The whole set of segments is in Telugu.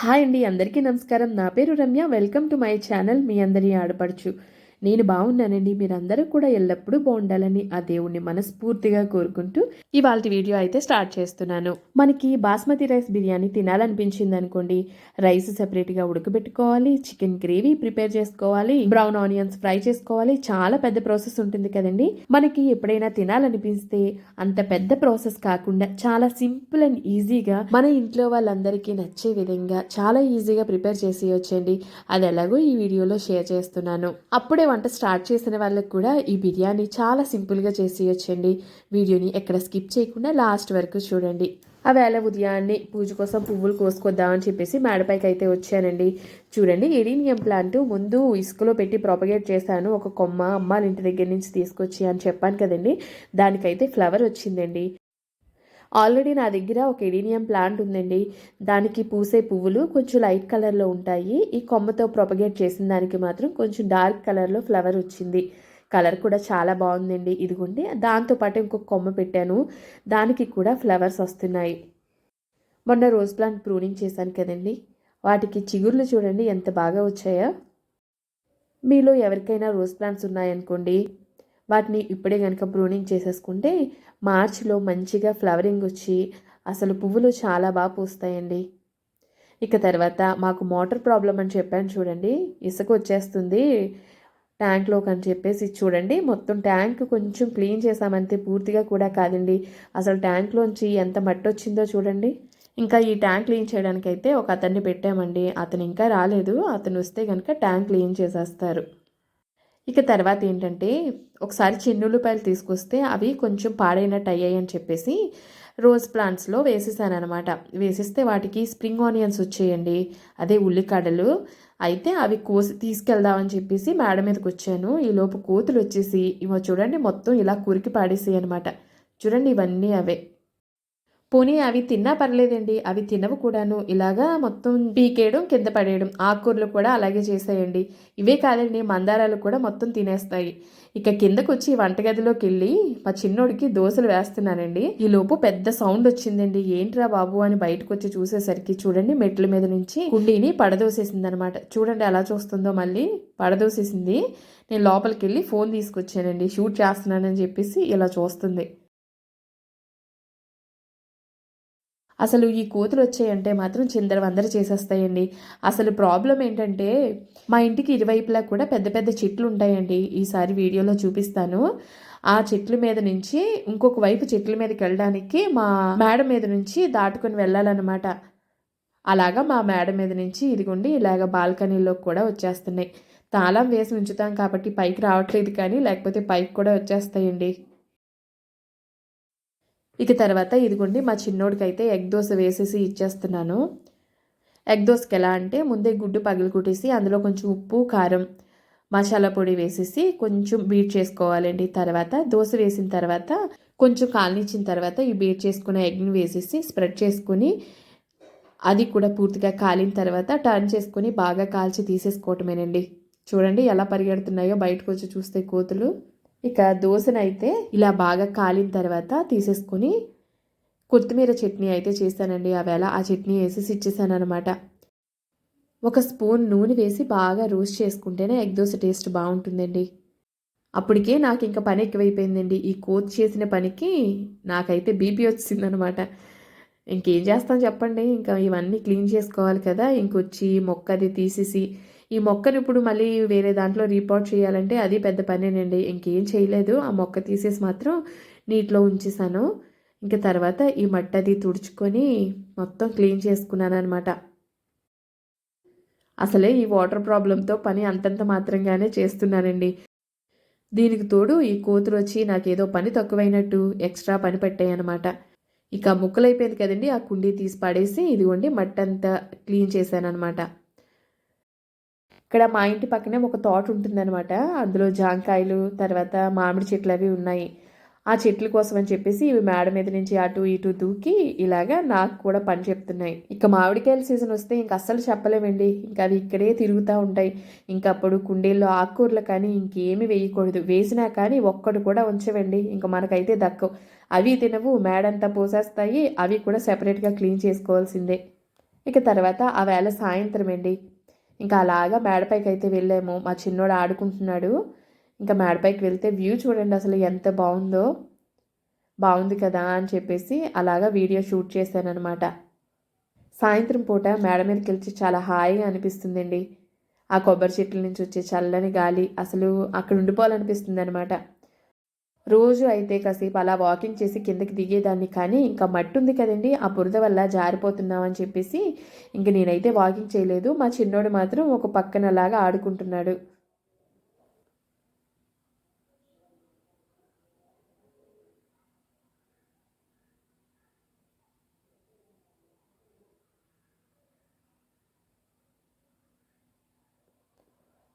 హాయ్ అండి అందరికీ నమస్కారం. నా పేరు Ramya. Welcome to my channel. మీ అందరి ఆడపడుచు. నేను బాగున్నానండి. మీరందరూ కూడా ఎల్లప్పుడూ బాగుండాలని ఆ దేవుణ్ణి మనస్ఫూర్తిగా కోరుకుంటూ ఇవాళ వీడియో అయితే స్టార్ట్ చేస్తున్నాను. మనకి బాస్మతి రైస్ బిర్యానీ తినాలనిపించింది అనుకోండి. రైస్ సెపరేట్గా ఉడకబెట్టుకోవాలి చికెన్ గ్రేవీ ప్రిపేర్ చేసుకోవాలి బ్రౌన్ ఆనియన్స్ ఫ్రై చేసుకోవాలి. చాలా పెద్ద ప్రాసెస్ ఉంటుంది కదండి. మనకి ఎప్పుడైనా తినాలనిపిస్తే అంత పెద్ద ప్రాసెస్ కాకుండా చాలా సింపుల్ అండ్ ఈజీగా మన ఇంట్లో వాళ్ళందరికీ నచ్చే విధంగా చాలా ఈజీగా ప్రిపేర్ చేసి వచ్చండి అది ఎలాగో ఈ వీడియోలో షేర్ చేస్తున్నాను. అప్పుడే వంట స్టార్ట్ చేసిన వాళ్ళకి కూడా ఈ బిర్యానీ చాలా సింపుల్గా చేసి వచ్చండి వీడియోని ఎక్కడ స్కిప్ చేయకుండా లాస్ట్ వరకు చూడండి. ఆ వేళ ఉదయాన్నే పూజ కోసం పువ్వులు కోసుకొద్దామని చెప్పేసి మేడపైకి అయితే వచ్చానండి. చూడండి ఎడీనియం ప్లాంట్ ముందు ఇసుకలో పెట్టి ప్రొపగేట్ చేశాను. ఒక కొమ్మ అమ్మాళ్ళ ఇంటి దగ్గర నుంచి తీసుకొచ్చి అని చెప్పాను కదండి. దానికైతే ఫ్లవర్ వచ్చిందండి. ఆల్రెడీ నా దగ్గర ఒక ఎడీనియం ప్లాంట్ ఉందండి. దానికి పూసే పువ్వులు కొంచెం లైట్ కలర్లో ఉంటాయి. ఈ కొమ్మతో ప్రొపగేట్ చేసిన దానికి మాత్రం కొంచెం డార్క్ కలర్లో ఫ్లవర్ వచ్చింది. కలర్ కూడా చాలా బాగుందండి. ఇదిగోండి దాంతోపాటు ఇంకొక కొమ్మ పెట్టాను. దానికి కూడా ఫ్లవర్స్ వస్తున్నాయి. మొన్న రోజ్ ప్లాంట్ ప్రూనింగ్ చేశాను కదండి. వాటికి చిగుర్లు చూడండి ఎంత బాగా వచ్చాయో. మీలో ఎవరికైనా రోజ్ ప్లాంట్స్ ఉన్నాయనుకోండి వాటిని ఇప్పుడే కనుక ప్రూనింగ్ చేసేసుకుంటే మార్చిలో మంచిగా ఫ్లవరింగ్ వచ్చి అసలు పువ్వులు చాలా బాగా పూస్తాయండి. ఇక తర్వాత మాకు మోటార్ ప్రాబ్లం అని చెప్పాను చూడండి. ఇసుక వచ్చేస్తుంది. ట్యాంక్లోకి అని చెప్పేసి చూడండి. మొత్తం ట్యాంక్ కొంచెం క్లీన్ చేసామంతే పూర్తిగా కూడా కాదండి. అసలు ట్యాంక్లోంచి ఎంత మట్టి వచ్చిందో చూడండి. ఇంకా ఈ ట్యాంక్ క్లీన్ చేయడానికైతే ఒక అతన్ని పెట్టామండి. అతను ఇంకా రాలేదు. అతను వస్తే కనుక ట్యాంక్ క్లీన్ చేసేస్తారు. ఇక తర్వాత ఏంటంటే ఒకసారి చిన్నుల్లిపాయలు తీసుకొస్తే అవి కొంచెం పాడైనట్టు అయ్యాయి అని చెప్పేసి రోజ్ ప్లాంట్స్లో వేసేసాను అనమాట వేసిస్తే వాటికి స్ప్రింగ్ ఆనియన్స్ వచ్చేయండి అదే ఉల్లికాడలు. అయితే అవి కోసి తీసుకెళ్దామని చెప్పేసి మేడ మీదకి వచ్చాను. ఈలోపు కోతులు వచ్చేసి ఇవో చూడండి మొత్తం ఇలా కురికి పాడేసాయి అనమాట చూడండి ఇవన్నీ అవే. పోనీ అవి తిన్నా పర్లేదండి. అవి తినవు కూడాను. ఇలాగా మొత్తం పీకేయడం కింద పడేయడం ఆకుకూరలు కూడా అలాగే చేసాయండి. ఇవే కాదండి మందారాలు కూడా మొత్తం తినేస్తాయి. ఇక కిందకు వచ్చి వంటగదిలోకి వెళ్ళి మా చిన్నోడికి దోశలు వేస్తున్నానండి. ఈ లోపు పెద్ద సౌండ్ వచ్చిందండి. ఏంట్రా బాబు అని బయటకు వచ్చి చూసేసరికి చూడండి మెట్ల మీద నుంచి కుండీని పడదోసేసింది అనమాట చూడండి ఎలా చూస్తుందో మళ్ళీ పడదోసేసింది. నేను లోపలికి వెళ్ళి ఫోన్ తీసుకొచ్చానండి. షూట్ చేస్తున్నానని చెప్పేసి ఇలా చూస్తుంది. అసలు ఈ కోతులు వచ్చాయంటే మాత్రం చిందరవందర చేసేస్తాయండి. అసలు ప్రాబ్లం ఏంటంటే మా ఇంటికి ఇరువైపులా కూడా పెద్ద పెద్ద చెట్లు ఉంటాయండి ఈసారి వీడియోలో చూపిస్తాను. ఆ చెట్ల మీద నుంచి ఇంకొక వైపు చెట్ల మీదకి వెళ్ళడానికి మా మేడ మీద నుంచి దాటుకొని వెళ్ళాలన్నమాట. అలాగా మా మేడ మీద నుంచి ఇదిగోండి ఇలాగ బాల్కనీలోకి కూడా వచ్చేస్తున్నాయి. తాళం వేసి ఉంచుతాం కాబట్టి పైకి రావట్లేదు కానీ లేకపోతే పైకి కూడా వచ్చేస్తాయండి. ఇక తర్వాత ఇదిగోండి మా చిన్నోడికి అయితే ఎగ్ దోశ వేసేసి ఇచ్చేస్తున్నాను. ఎగ్ దోశకి ఎలా అంటే ముందే గుడ్డు పగిలి కుట్టేసి అందులో కొంచెం ఉప్పు కారం మసాలా పొడి వేసేసి కొంచెం బీట్ చేసుకోవాలండి. తర్వాత దోశ వేసిన తర్వాత కొంచెం కాలనిచ్చిన తర్వాత ఈ బీట్ చేసుకున్న ఎగ్ని వేసేసి స్ప్రెడ్ చేసుకుని అది కూడా పూర్తిగా కాలిన తర్వాత టర్న్ చేసుకొని బాగా కాల్చి తీసేసుకోవటమేనండి. చూడండి ఎలా పరిగెడుతున్నాయో బయటకు వచ్చి చూస్తే కోతులు. ఇక దోశనైతే ఇలా బాగా కాలిన తర్వాత తీసేసుకొని కొత్తిమీర చట్నీ అయితే చేశానండి ఆవేళ ఆ చట్నీ వేసేసి ఇచ్చేసాను అనమాట ఒక స్పూన్ నూనె వేసి బాగా రోస్ట్ చేసుకుంటేనే ఎగ్ దోశ టేస్ట్ బాగుంటుందండి. అప్పటికే నాకు ఇంకా పని ఎక్కువైపోయిందండి. ఈ కోత్ చేసిన పనికి నాకైతే బీపీ వచ్చిందనమాట ఇంకేం చేస్తాం చెప్పండి. ఇంకా ఇవన్నీ క్లీన్ చేసుకోవాలి కదా. ఇంకొచ్చి మొక్కది తీసేసి ఈ మొక్కను ఇప్పుడు మళ్ళీ వేరే దాంట్లో రీపోర్ట్ చేయాలంటే అది పెద్ద పనేనండి. ఇంకేం చేయలేదు. ఆ మొక్క తీసేసి మాత్రం నీటిలో ఉంచేసాను. ఇంకా తర్వాత ఈ మట్టి అది తుడుచుకొని మొత్తం క్లీన్ చేసుకున్నాను అనమాట అసలే ఈ వాటర్ ప్రాబ్లంతో పని అంతంత మాత్రంగానే చేస్తున్నానండి. దీనికి తోడు ఈ కూతురు వచ్చి నాకేదో పని తక్కువైనట్టు ఎక్స్ట్రా పని పెట్టాయన్నమాట. ఇక ముక్కలైపోయింది కదండి. ఆ కుండీ తీసి పడేసి ఇదిగోండి మట్టి అంతా క్లీన్ చేశాను అనమాట ఇక్కడ మా ఇంటి పక్కనే ఒక తోట ఉంటుందన్నమాట. అందులో జాంకాయలు తర్వాత మామిడి చెట్లు అవి ఉన్నాయి. ఆ చెట్ల కోసం అని చెప్పేసి ఇవి మేడ మీద నుంచి అటు ఇటు దూకి ఇలాగా నాకు కూడా పని చెప్తున్నాయి. ఇక మామిడికాయల సీజన్ వస్తే ఇంక అస్సలు చెప్పలేమండి. ఇంకా అవి ఇక్కడే తిరుగుతూ ఉంటాయి. ఇంకప్పుడు కుండీల్లో ఆకుకూరలు కానీ ఇంకేమి వేయకూడదు. వేసినా కానీ ఒక్కడు కూడా ఉంచవండి. ఇంకా మనకైతే దక్కవు అవి తినవు మేడంతా పోసేస్తాయి. అవి కూడా సెపరేట్గా క్లీన్ చేసుకోవాల్సిందే. ఇక తర్వాత ఆ వేళ సాయంత్రం అండి ఇంకా అలాగా మేడపైకి అయితే వెళ్ళాము. మా చిన్నోడు ఆడుకుంటున్నాడు. ఇంకా మేడపైకి వెళ్తే వ్యూ చూడండి అసలు ఎంత బాగుందో. బాగుంది కదా అని చెప్పేసి అలాగా వీడియో షూట్ చేశానమాట సాయంత్రం పూట మేడ మీదకి వెళ్ళి చాలా హాయిగా అనిపిస్తుందండి. ఆ కొబ్బరి చెట్ల నుంచి వచ్చే చల్లని గాలి అసలు అక్కడ ఉండిపోవాలనిపిస్తుంది అనమాట రోజు అయితే కాసేపు అలా వాకింగ్ చేసి కిందకి దిగేదాన్ని కానీ ఇంకా మట్టి ఉంది కదండి ఆ బురద వల్ల జారిపోతున్నామని చెప్పేసి ఇంక నేనైతే వాకింగ్ చేయలేదు. మా చిన్నోడు మాత్రం ఒక పక్కన అలాగా ఆడుకుంటున్నాడు.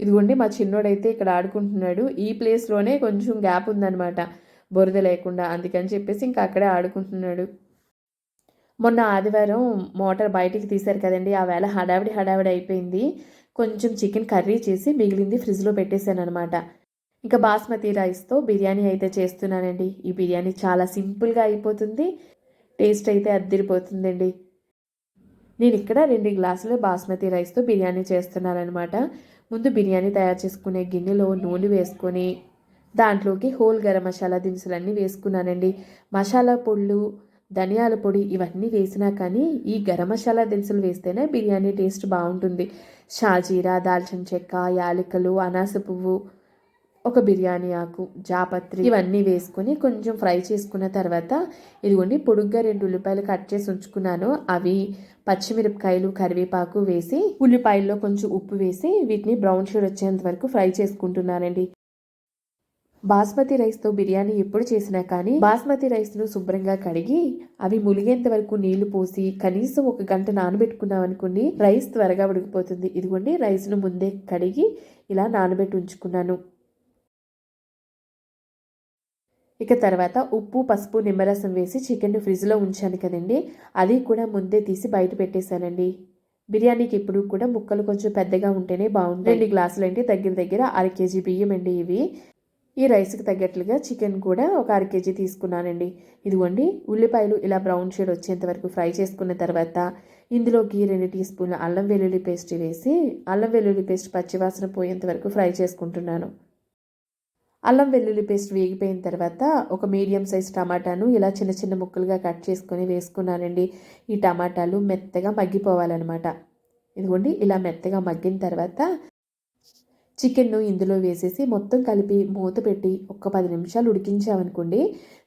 ఇదిగోండి మా చిన్నోడైతే ఇక్కడ ఆడుకుంటున్నాడు. ఈ ప్లేస్లోనే కొంచెం గ్యాప్ ఉందన్నమాట. బురద లేకుండా అందుకని చెప్పేసి ఇంకా అక్కడే ఆడుకుంటున్నాడు. మొన్న ఆదివారం మోటార్ బయటికి తీశారు కదండి. ఆ వేళ హడావిడి హడావిడి అయిపోయింది. కొంచెం చికెన్ కర్రీ చేసి మిగిలింది ఫ్రిడ్జ్లో పెట్టేశాను అనమాట ఇంకా బాస్మతి రైస్తో బిర్యానీ అయితే చేస్తున్నానండి. ఈ బిర్యానీ చాలా సింపుల్గా అయిపోతుంది. టేస్ట్ అయితే అద్దరిపోతుందండి. నేను ఇక్కడ రెండు గ్లాసులు బాస్మతి రైస్తో బిర్యానీ చేస్తున్నాను అనమాట ముందు బిర్యానీ తయారు చేసుకునే గిన్నెలో నూనె వేసుకొని దాంట్లోకి హోల్ గరం మసాలా దినుసులన్నీ వేసుకున్నానండి. మసాలా పొళ్ళు ధనియాల పొడి ఇవన్నీ వేసినా కానీ ఈ గరం మసాలా దినుసులు వేస్తేనే బిర్యానీ టేస్ట్ బాగుంటుంది. షాజీరా దాల్చిన చెక్క యాలకులు అనాస పువ్వు ఒక బిర్యానీ ఆకు జాపత్రి ఇవన్నీ వేసుకొని కొంచెం ఫ్రై చేసుకున్న తర్వాత ఇదిగోండి పొడుగ్గా రెండు ఉల్లిపాయలు కట్ చేసి ఉంచుకున్నాను. అవి పచ్చిమిరపకాయలు కరివేపాకు వేసి ఉల్లిపాయల్లో కొంచెం ఉప్పు వేసి వీటిని బ్రౌన్ షేడ్ వచ్చేంత వరకు ఫ్రై చేసుకుంటున్నానండి. బాస్మతి రైస్తో బిర్యానీ ఎప్పుడు చేసినా కానీ బాస్మతి రైస్ను శుభ్రంగా కడిగి అవి ములిగేంత వరకు నీళ్ళు పోసి కనీసం ఒక గంట నానబెట్టుకున్నాం అనుకోండి రైస్ త్వరగా ఉడికిపోతుంది. ఇదిగోండి రైస్ను ముందే కడిగి ఇలా నానబెట్టి ఉంచుకున్నాను. ఇక తర్వాత ఉప్పు పసుపు నిమ్మరసం వేసి చికెన్ ఫ్రిడ్జ్లో ఉంచాను కదండి. అది కూడా ముందే తీసి బయట పెట్టేశానండి. బిర్యానీకి ఇప్పుడు కూడా ముక్కలు కొంచెం పెద్దగా ఉంటేనే బాగుంటుంది రెండు గ్లాసులు అంటే దగ్గర దగ్గర అర కేజీ బియ్యం అండి ఇవి. ఈ రైస్కి తగ్గట్లుగా చికెన్ కూడా ఒక అర కేజీ తీసుకున్నానండి. ఇదిగోండి ఉల్లిపాయలు ఇలా బ్రౌన్ షేడ్ వచ్చేంత వరకు ఫ్రై చేసుకున్న తర్వాత ఇందులోకి రెండు టీ స్పూన్ల అల్లం వెల్లుల్లి పేస్ట్ వేసి అల్లం వెల్లుల్లి పేస్ట్ పచ్చివాసన పోయేంత వరకు ఫ్రై చేసుకుంటున్నాను. అల్లం వెల్లుల్లి పేస్ట్ వేగిపోయిన తర్వాత ఒక మీడియం సైజ్ టమాటాను ఇలా చిన్న చిన్న ముక్కలుగా కట్ చేసుకొని వేసుకున్నానండి. ఈ టమాటాలు మెత్తగా మగ్గిపోవాలన్నమాట. ఇదిగోండి ఇలా మెత్తగా మగ్గిన తర్వాత చికెన్ను ఇందులో వేసేసి మొత్తం కలిపి మూత పెట్టి ఒక పది నిమిషాలు ఉడికించామనుకోండి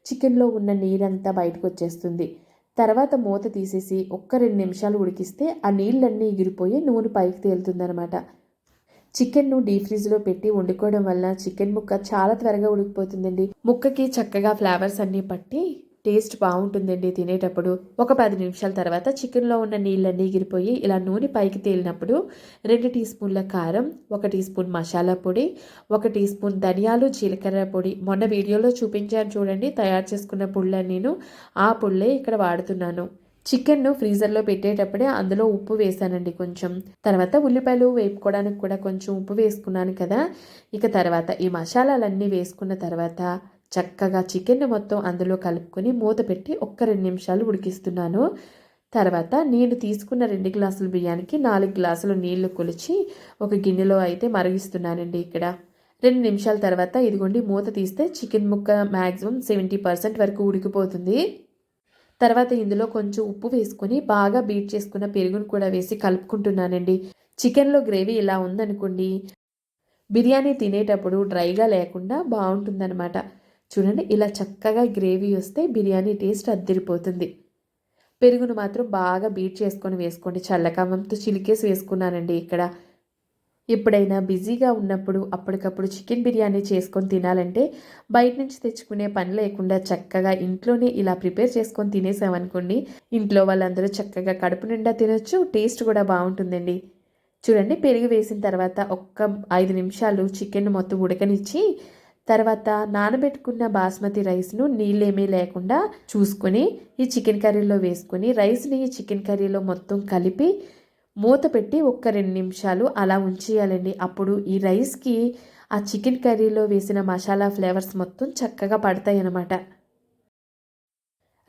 చికెన్లో ఉన్న నీరంతా బయటకు వచ్చేస్తుంది. తర్వాత మూత తీసేసి ఒక్క రెండు నిమిషాలు ఉడికిస్తే ఆ నీళ్ళన్నీ ఎగిరిపోయి నూనె పైకి తేలుతుందనమాట చికెన్ను డీ ఫ్రిడ్జ్లో పెట్టి వండుకోవడం వల్ల చికెన్ ముక్క చాలా త్వరగా ఉడికిపోతుందండి. ముక్కకి చక్కగా ఫ్లేవర్స్ అన్నీ పట్టి టేస్ట్ బాగుంటుందండి తినేటప్పుడు. ఒక పది నిమిషాల తర్వాత చికెన్లో ఉన్న నీళ్ళన్నీ ఎగిరిపోయి ఇలా నూనె పైకి తేలినప్పుడు రెండు టీ స్పూన్ల కారం ఒక టీ స్పూన్ మసాలా పొడి ఒక టీ స్పూన్ ధనియాలు జీలకర్ర పొడి. మొన్న వీడియోలో చూపించాను చూడండి తయారు చేసుకున్న పుళ్ళని నేను ఆ పుళ్ళే ఇక్కడ వాడుతున్నాను. చికెన్ను ఫ్రీజర్లో పెట్టేటప్పుడే అందులో ఉప్పు వేసానండి కొంచెం. తర్వాత ఉల్లిపాయలు వేపుకోవడానికి కూడా కొంచెం ఉప్పు వేసుకున్నాను కదా. ఇక తర్వాత ఈ మసాలాలన్నీ వేసుకున్న తర్వాత చక్కగా చికెన్ మొత్తం అందులో కలుపుకొని మూత పెట్టి ఒక్క రెండు నిమిషాలు ఉడికిస్తున్నాను. తర్వాత నేను తీసుకున్న రెండు గ్లాసుల బియ్యానికి నాలుగు గ్లాసులు నీళ్ళు కొలిచి ఒక గిన్నెలో అయితే మరిగిస్తున్నానండి ఇక్కడ. రెండు నిమిషాల తర్వాత ఇదిగోండి మూత తీస్తే చికెన్ ముక్క మ్యాక్సిమం సెవెంటీ పర్సెంట్ వరకు ఉడికిపోతుంది. తర్వాత ఇందులో కొంచెం ఉప్పు వేసుకొని బాగా బీట్ చేసుకున్న పెరుగును కూడా వేసి కలుపుకుంటున్నానండి. చికెన్లో గ్రేవీ ఇలా ఉందనుకోండి బిర్యానీ తినేటప్పుడు డ్రైగా లేకుండా బాగుంటుందన్నమాట. చూడండి ఇలా చక్కగా గ్రేవీ వస్తే బిర్యానీ టేస్ట్ అద్దరిపోతుంది. పెరుగును మాత్రం బాగా బీట్ చేసుకొని వేసుకోండి. చల్లకామంతో చిలికేసి వేసుకున్నానండి ఇక్కడ. ఎప్పుడైనా బిజీగా ఉన్నప్పుడు అప్పటికప్పుడు చికెన్ బిర్యానీ చేసుకొని తినాలంటే బయట నుంచి తెచ్చుకునే పని లేకుండా చక్కగా ఇంట్లోనే ఇలా ప్రిపేర్ చేసుకొని తినేసామనుకోండి ఇంట్లో వాళ్ళందరూ చక్కగా కడుపు నిండా తినొచ్చు టేస్ట్ కూడా బాగుంటుందండి. చూడండి పెరుగు వేసిన తర్వాత ఒక్క ఐదు నిమిషాలు చికెన్ మొత్తం ఉడకనిచ్చి తర్వాత నానబెట్టుకున్న బాస్మతి రైస్ను నీళ్ళేమీ లేకుండా చూసుకొని ఈ చికెన్ కర్రీలో వేసుకొని రైస్ని ఈ చికెన్ కర్రీలో మొత్తం కలిపి మూత పెట్టి ఒక్క రెండు నిమిషాలు అలా ఉంచేయాలండి. అప్పుడు ఈ రైస్కి ఆ చికెన్ కర్రీలో వేసిన మసాలా ఫ్లేవర్స్ మొత్తం చక్కగా పడతాయి అన్నమాట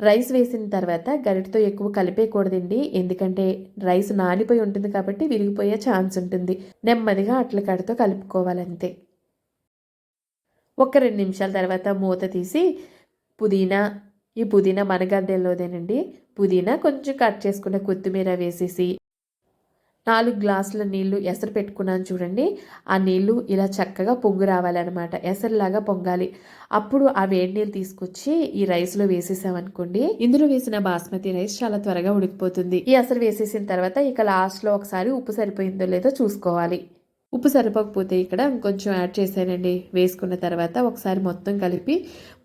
రైస్ వేసిన తర్వాత గరిటతో ఎక్కువ కలిపేయకూడదండి. ఎందుకంటే రైస్ నానిపోయి ఉంటుంది కాబట్టి విరిగిపోయే ఛాన్స్ ఉంటుంది. నెమ్మదిగా అట్ల కడతో కలుపుకోవాలంతే. ఒక రెండు నిమిషాల తర్వాత మూత తీసి పుదీనా ఈ పుదీనా మనగడ్డల్లోదేనండి పుదీనా కొంచెం కట్ చేసుకున్న కొత్తిమీర వేసేసి నాలుగు గ్లాసుల నీళ్ళు ఎసరు పెట్టుకున్నాను చూడండి. ఆ నీళ్ళు ఇలా చక్కగా పొంగు రావాలన్నమాట. ఎసరులాగా పొంగాలి. అప్పుడు ఆ వేడి నీళ్ళు తీసుకొచ్చి ఈ రైస్లో వేసేసామనుకోండి. ఇందులో వేసిన బాస్మతి రైస్ చాలా త్వరగా ఉడికిపోతుంది. ఈ ఎసరు వేసేసిన తర్వాత ఇక లాస్ట్లో ఒకసారి ఉప్పు సరిపోయిందో లేదో చూసుకోవాలి. ఉప్పు సరిపోకపోతే ఇక్కడ ఇంకొంచెం యాడ్ చేశానండి. వేసుకున్న తర్వాత ఒకసారి మొత్తం కలిపి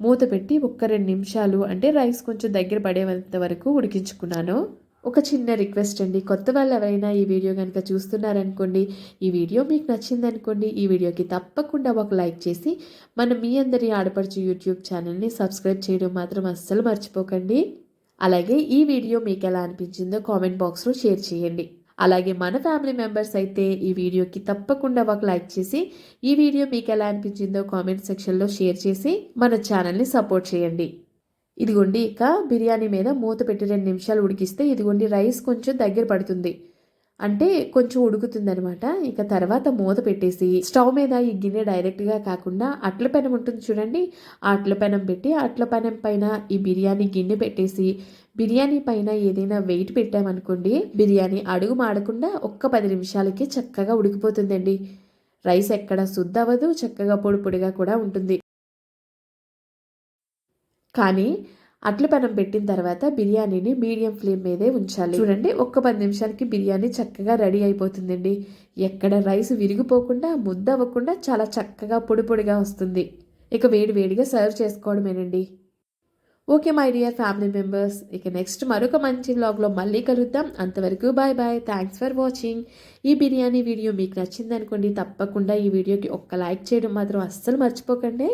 మూత పెట్టి ఒక్క రెండు నిమిషాలు అంటే రైస్ కొంచెం దగ్గర పడేంత వరకు ఉడికించుకున్నాను. ఒక చిన్న రిక్వెస్ట్ అండి. కొత్త వాళ్ళు ఎవరైనా ఈ వీడియో కనుక చూస్తున్నారనుకోండి ఈ వీడియో మీకు నచ్చిందనుకోండి ఈ వీడియోకి తప్పకుండా ఒక లైక్ చేసి మన మీ అందరి ఆడపడుచు యూట్యూబ్ ఛానల్ని సబ్స్క్రైబ్ చేయడం మాత్రం అస్సలు మర్చిపోకండి. అలాగే ఈ వీడియో మీకు ఎలా అనిపించిందో కామెంట్ బాక్స్లో షేర్ చేయండి. అలాగే మన ఫ్యామిలీ మెంబర్స్ అయితే ఈ వీడియోకి తప్పకుండా ఒక లైక్ చేసి ఈ వీడియో మీకు ఎలా అనిపించిందో కామెంట్ సెక్షన్లో షేర్ చేసి మన ఛానల్ని సపోర్ట్ చేయండి. ఇదిగోండి ఇక బిర్యానీ మీద మూత పెట్టి రెండు నిమిషాలు ఉడికిస్తే ఇదిగోండి రైస్ కొంచెం దగ్గర పడుతుంది. అంటే కొంచెం ఉడుకుతుంది అనమాట ఇక తర్వాత మూత పెట్టేసి స్టవ్ మీద ఈ గిన్నె డైరెక్ట్గా కాకుండా అట్ల పెనం ఉంటుంది చూడండి. ఆ అట్ల పెనం పెట్టి అట్ల పెనం పైన ఈ బిర్యానీ గిన్నె పెట్టేసి బిర్యానీ పైన ఏదైనా వెయిట్ పెట్టామనుకోండి బిర్యానీ అడుగు మాడకుండా ఒక్క పది నిమిషాలకి చక్కగా ఉడికిపోతుందండి. రైస్ ఎక్కడ శుద్ధ అవ్వదు చక్కగా పొడి పొడిగా కూడా ఉంటుంది. కానీ అట్ల పెనం పెట్టిన తర్వాత బిర్యానీని మీడియం ఫ్లేమ్ మీదే ఉంచాలి. చూడండి ఒక్క పది నిమిషాలకి బిర్యానీ చక్కగా రెడీ అయిపోతుందండి. ఎక్కడ రైస్ విరిగిపోకుండా ముద్ద అవ్వకుండా చాలా చక్కగా పొడి పొడిగా వస్తుంది. ఇక వేడి వేడిగా serve చేసుకోవడమేనండి. Okay my dear family members. ఇక నెక్స్ట్ మరొక మంచి వ్లాగ్లో మళ్ళీ కలుద్దాం. అంతవరకు bye bye. Thanks for watching. ఈ బిర్యానీ వీడియో మీకు నచ్చిందనుకోండి తప్పకుండా ఈ వీడియోకి ఒక్క లైక్ చేయడం మాత్రం అస్సలు మర్చిపోకండి.